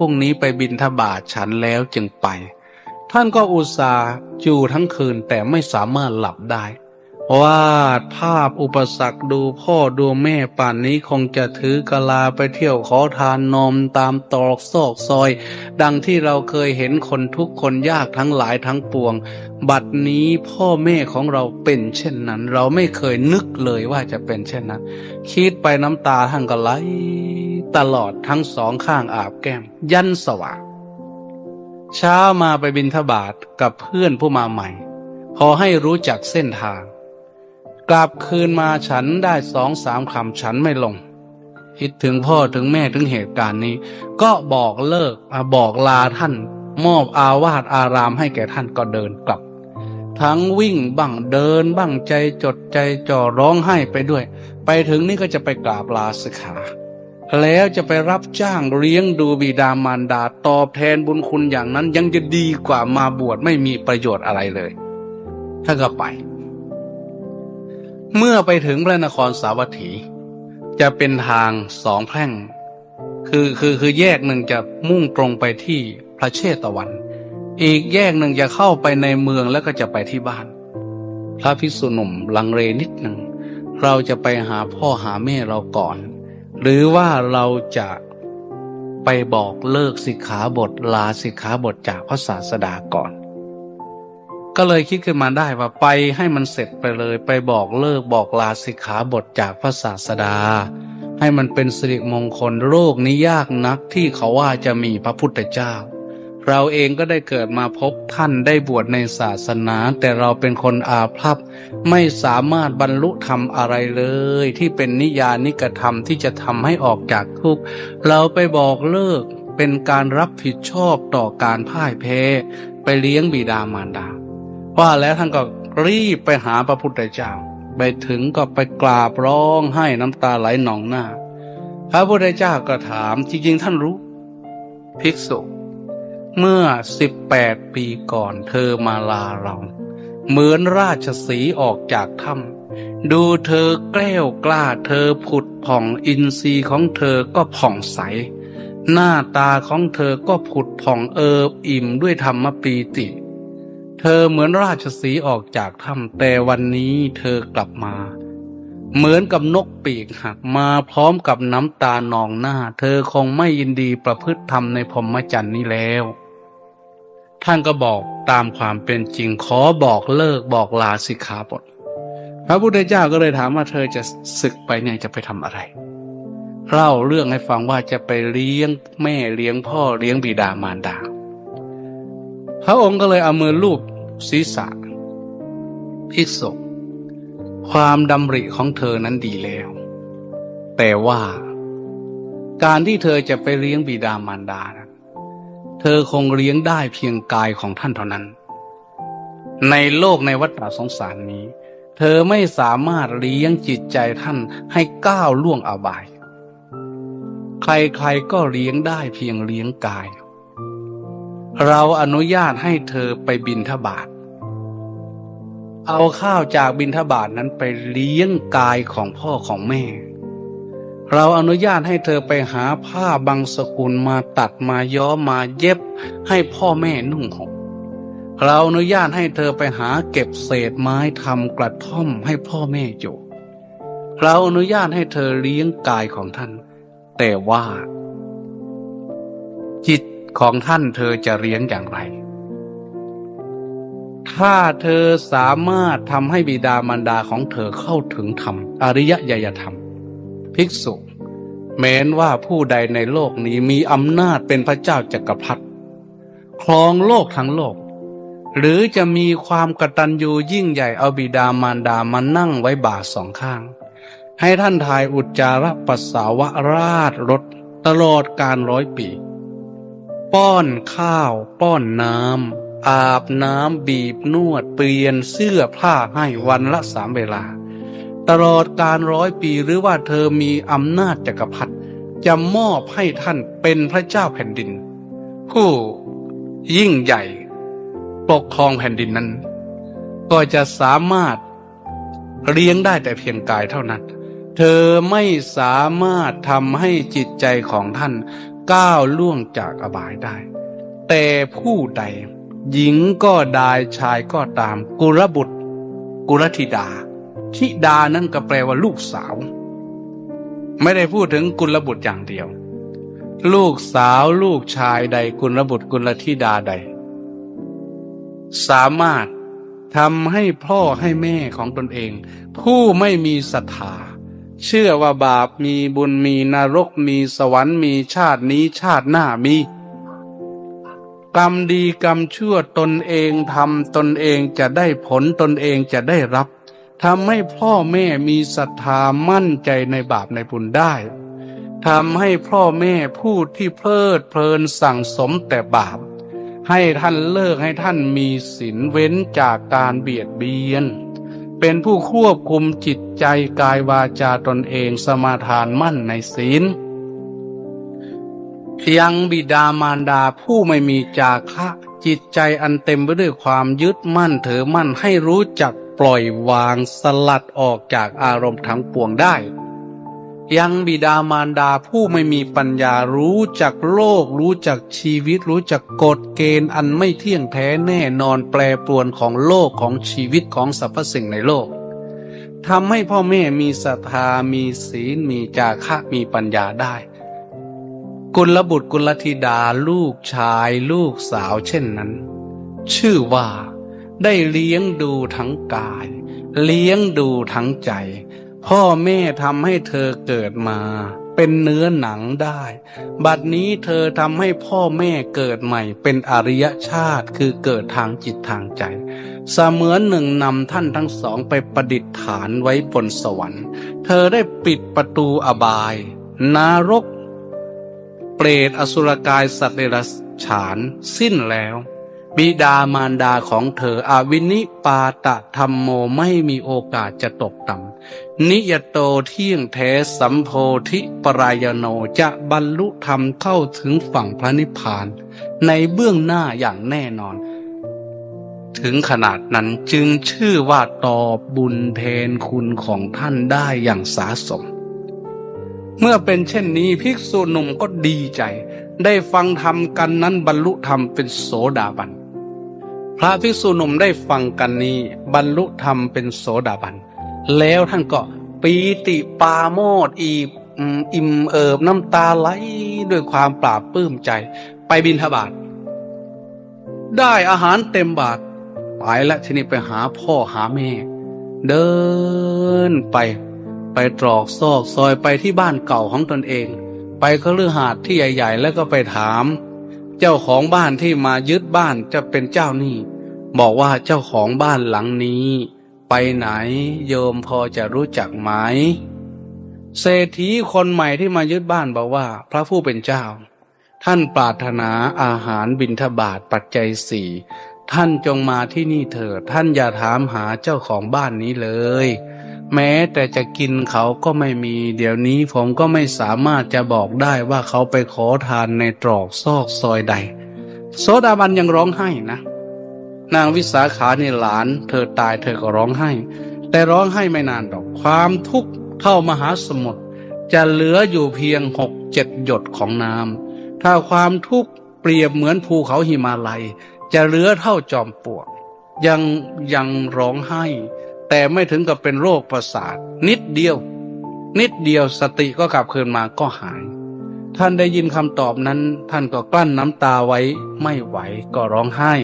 รุ่งนี้ไปบินทบาทฉันแล้วจึงไป ท่านก็อุตส่าห์อยู่ทั้งคืนแต่ไม่สามารถหลับได้วาดภาพอุปสรรคดูพ่อดูแม่ป่านนี้คงจะถือกะลาไปเที่ยวขอทานนมตามตรอกซอกซอย ดังที่เราเคยเห็นคนทุกคนยากทั้งหลายทั้งปวง บัดนี้พ่อแม่ของเราเป็นเช่นนั้น เราไม่เคยนึกเลยว่าจะเป็นเช่นนั้น คิดไปน้ำตาท่านก็ไหล ตลอดทั้งสองข้างอาบแก้ม ยันสว่างเช้ามาไปบินทบาทกับเพื่อนผู้มาใหม่ พอให้รู้จักเส้นทาง กลับคืนมาฉันได้สองสามคำฉันไม่ลง คิดถึงพ่อถึงแม่ถึงเหตุการณ์นี้ ก็บอกเลิกบอกลาท่าน มอบอาวาสอารามให้แก่ท่านก็เดินกลับ ทั้งวิ่งบ้างเดินบ้างใจจดใจจ่อร้องไห้ไปด้วย ไปถึงนี่ก็จะไปกราบลาสิกขา แล้วจะไปรับจ้างเลี้ยงดูบิดามารดาตอบแทนบุญคุณอย่างนั้น ยังจะดีกว่ามาบวชไม่มีประโยชน์อะไรเลยถ้าก็ไป เมื่อไปถึงพระนครสาวัตถี จะเป็นทางสองแพร่ง คือคือคือแยกหนึ่งจะมุ่งตรงไปที่พระเชตวัน อีกแยกหนึ่งจะเข้าไปในเมืองแล้วก็จะไปที่บ้าน พระภิกษุหนุ่มลังเลนิดหนึ่งเราจะไปหาพ่อหาแม่เราก่อน หรือว่าเราจะไปบอกเลิกสิกขาบทลาสิกขาบทจากพระศาสดาก่อน ก็เลยคิดขึ้นมาได้ว่าไปให้มันเสร็จไปเลย ไปบอกเลิกบอกลาสิกขาบทจากพระศาสดา ให้มันเป็นสิริมงคลโลกนี้ยากนักที่เขาว่าจะมีพระพุทธเจ้า เราเองก็ได้เกิดมาพบท่านได้บวชในศาสนา แต่เราเป็นคนอาภัพไม่สามารถบรรลุธรรมอะไรเลย ที่เป็นนิยานิกธรรมที่จะทำให้ออกจากทุกข์เราไปบอกเลิกเป็นการรับผิดชอบต่อการพ่ายแพ้ ไปเลี้ยงบิดามารดา ว่าแล้วท่านก็รีบไปหาพระพุทธเจ้า ไปถึงก็ไปกราบร้องให้น้ำตาไหลหนองหน้า พระพุทธเจ้าก็ถามจริงๆท่านรู้ ภิกษุ เมื่อสิบแปดปีก่อนเธอมาลาเรา เหมือนราชสีออกจากถ้ำดูเธอแกล้วกล้าเธอผุดผ่องอินทรีย์ของเธอก็ผ่องใส หน้าตาของเธอก็ผุดผ่องเอิบอิ่มด้วยธรรมปีติ เธอเหมือนราชสีออกจากถ้ำแต่วันนี้เธอกลับมา เหมือนกับนกปีกหักมาพร้อมกับน้ำตานองหน้า เธอคงไม่ยินดีประพฤติธรรมในพรหมจรรย์นี้แล้ว ท่านก็บอกตามความเป็นจริงขอบอกเลิกบอกลาสิกขาบทพระพุทธเจ้าก็เลยถามว่าเธอจะศึกไปเนี่ยจะไปทำอะไร เล่าเรื่องให้ฟังว่าจะไปเลี้ยงแม่เลี้ยงพ่อเลี้ยงบิดามารดา พระองค์ก็เลยเอามือลูบศีรษะภิกษุความดำริของเธอนั้นดีแล้ว แต่ว่า การที่เธอจะไปเลี้ยงบิดามารดานะ เธอคงเลี้ยงได้เพียงกายของท่านเท่านั้น ในโลกในวัฏสงสารนี้ เธอไม่สามารถเลี้ยงจิตใจท่านให้ก้าวล่วงอบาย ใครๆก็เลี้ยงได้เพียงเลี้ยงกาย เราอนุญาตให้เธอไปบินทบาท เอาข้าวจากบินทบาทนั้นไปเลี้ยงกายของพ่อของแม่ เราอนุญาตให้เธอไปหาผ้าบางสกุลมาตัดมาย้อมมาเย็บให้พ่อแม่นุ่งห่มเราอนุญาตให้เธอไปหาเก็บเศษไม้ทำกระท่อมให้พ่อแม่อยู่ เราอนุญาตให้เธอเลี้ยงกายของท่าน แต่ว่า จิตของท่านเธอจะเลี้ยงอย่างไร ถ้าเธอสามารถทำให้บิดามารดาของเธอเข้าถึงธรรมอริยญยธรรม ภิกษุ แม้นว่าผู้ใดในโลกนี้มีอำนาจเป็นพระเจ้าจักรพรรดิครองโลกทั้งโลก หรือจะมีความกตัญญูยิ่งใหญ่เอาบิดามารดามานั่งไว้บ่าสองข้าง ให้ท่านทายอุจจาระปัสสาวะราดรถตลอดการร้อยปี ป้อนข้าว ป้อนน้ำอาบน้ำบีบนวด เปลี่ยนเสื้อผ้าให้วันละสามเวลา ตลอดการร้อยปีหรือว่าเธอมีอำนาจจักรพรรดิจะมอบให้ท่านเป็นพระเจ้าแผ่นดิน ผู้ยิ่งใหญ่ปกครองแผ่นดินนั้น ก็จะสามารถเลี้ยงได้แต่เพียงกายเท่านั้น เธอไม่สามารถทำให้จิตใจของท่านก้าวล่วงจากอบายได้ แต่ผู้ใด หญิงก็ได้ชายก็ตาม กุลบุตร กุลธิดา ธิดานั่นก็แปลว่าลูกสาว ไม่ได้พูดถึงกุลบุตรอย่างเดียว ลูกสาวลูกชายใดกุลบุตรกุลธิดาใด สามารถทำให้พ่อให้แม่ของตนเอง ผู้ไม่มีศรัทธาเชื่อว่าบาปมีบุญมีนรกมีสวรรค์มีชาตินี้ชาติหน้ามี กรรมดีกรรมชั่วตนเองทำตนเองจะได้ผลตนเองจะได้รับ ทำให้พ่อแม่มีศรัทธามั่นใจในบาปในบุญได้ทำให้พ่อแม่ผู้ที่เพลิดเพลินสั่งสมแต่บาป ให้ท่านเลิกให้ท่านมีศีลเว้นจากการเบียดเบียน เป็นผู้ควบคุมจิตใจกายวาจาตนเองสมาทานมั่นในศีลยังบิดามารดาผู้ไม่มีจาคะ จิตใจอันเต็มไปด้วยความยึดมั่นถือมั่นให้รู้จัก ปล่อยวางสลัดออกจากอารมณ์ทั้งปวงได้ ยังบิดามารดาผู้ไม่มีปัญญารู้จักโลก รู้จักชีวิต รู้จักกฎเกณฑ์อันไม่เที่ยงแท้แน่นอนแปรปรวนของโลกของชีวิตของสรรพสิ่งในโลกทำให้พ่อแม่มีศรัทธามีศีลมีจาคะมีปัญญาได้กุลบุตรกุลธิดาลูกชายลูกสาวเช่นนั้น ชื่อว่า ได้เลี้ยงดูทั้งกาย เลี้ยงดูทั้งใจ พ่อแม่ทำให้เธอเกิดมา เป็นเนื้อหนังได้ บัดนี้เธอทำให้พ่อแม่เกิดใหม่ เป็นอริยชาติคือเกิดทางจิตทางใจ เสมือนหนึ่งนำท่านทั้งสองไปประดิษฐานไว้บนสวรรค์ เธอได้ปิดประตูอบาย นารก เปรตอสุรกายสัตว์เดรัจฉานสิ้นแล้ว บิดามารดาของเธออวินิปาตะธรรมโมไม่มีโอกาสจะตกต่ำนิยโตเที่ยงแท้สัมโพธิปรายโนจะบรรลุธรรมเข้าถึงฝั่งพระนิพพาน ในเบื้องหน้าอย่างแน่นอน ถึงขนาดนั้นจึงชื่อว่าตอบบุญแทนคุณของท่านได้อย่างสาสม เมื่อเป็นเช่นนี้ภิกษุหนุ่มก็ดีใจ ได้ฟังธรรมกันนั้นบรรลุธรรมเป็นโสดาบัน พระภิกษุหนุ่มได้ฟังกันนี้ บรรลุธรรมเป็นโสดาบัน แล้วท่านก็ปีติปาโมดอีอิ่มเอิบน้ำตาไหลด้วยความปราบปลื้มใจ ไปบินทบาทได้อาหารเต็มบาทไปแล้วทีนี้ไปหาพ่อหาแม่ เดินไป ไปตรอกซอกซอยไปที่บ้านเก่าของตนเอง ไปเคฤหาสน์ที่ใหญ่ ๆ แล้วก็ไปถาม เจ้าของบ้านที่มายึดบ้านจะเป็นเจ้าหนี้ บอกว่าเจ้าของบ้านหลังนี้ ไปไหนโยมพอจะรู้จักไหม เศรษฐีคนใหม่ที่มายึดบ้านบอกว่า พระผู้เป็นเจ้า ท่านปรารถนาอาหารบิณฑบาตปัจจัยสี่ท่านจงมาที่นี่เถิดท่านอย่าถามหาเจ้าของบ้านนี้เลย แม้แต่จะกินเขาก็ไม่มี เดี๋ยวนี้ผมก็ไม่สามารถจะบอกได้ว่าเขาไปขอทานในตรอกซอกซอยใดโสดาบันยังร้องไห้นะ นางวิสาขาในหลาน เธอตายเธอก็ร้องไห้ แต่ร้องไห้ไม่นานดอก ความทุกข์เท่ามหาสมุทรจะเหลืออยู่เพียงหกเจ็ดหยดของน้ำถ้าความทุกข์เปรียบเหมือนภูเขาหิมาลัย จะเหลือเท่าจอมปลวก ยังยังร้องไห้ แต่ไม่ถึงกับเป็นโรคประสาท นิดเดียว นิดเดียวสติก็กลับคืนมาก็หาย ท่านได้ยินคำตอบนั้น ท่านก็กลั้นน้ำตาไว้ไม่ไหวก็ร้องไห้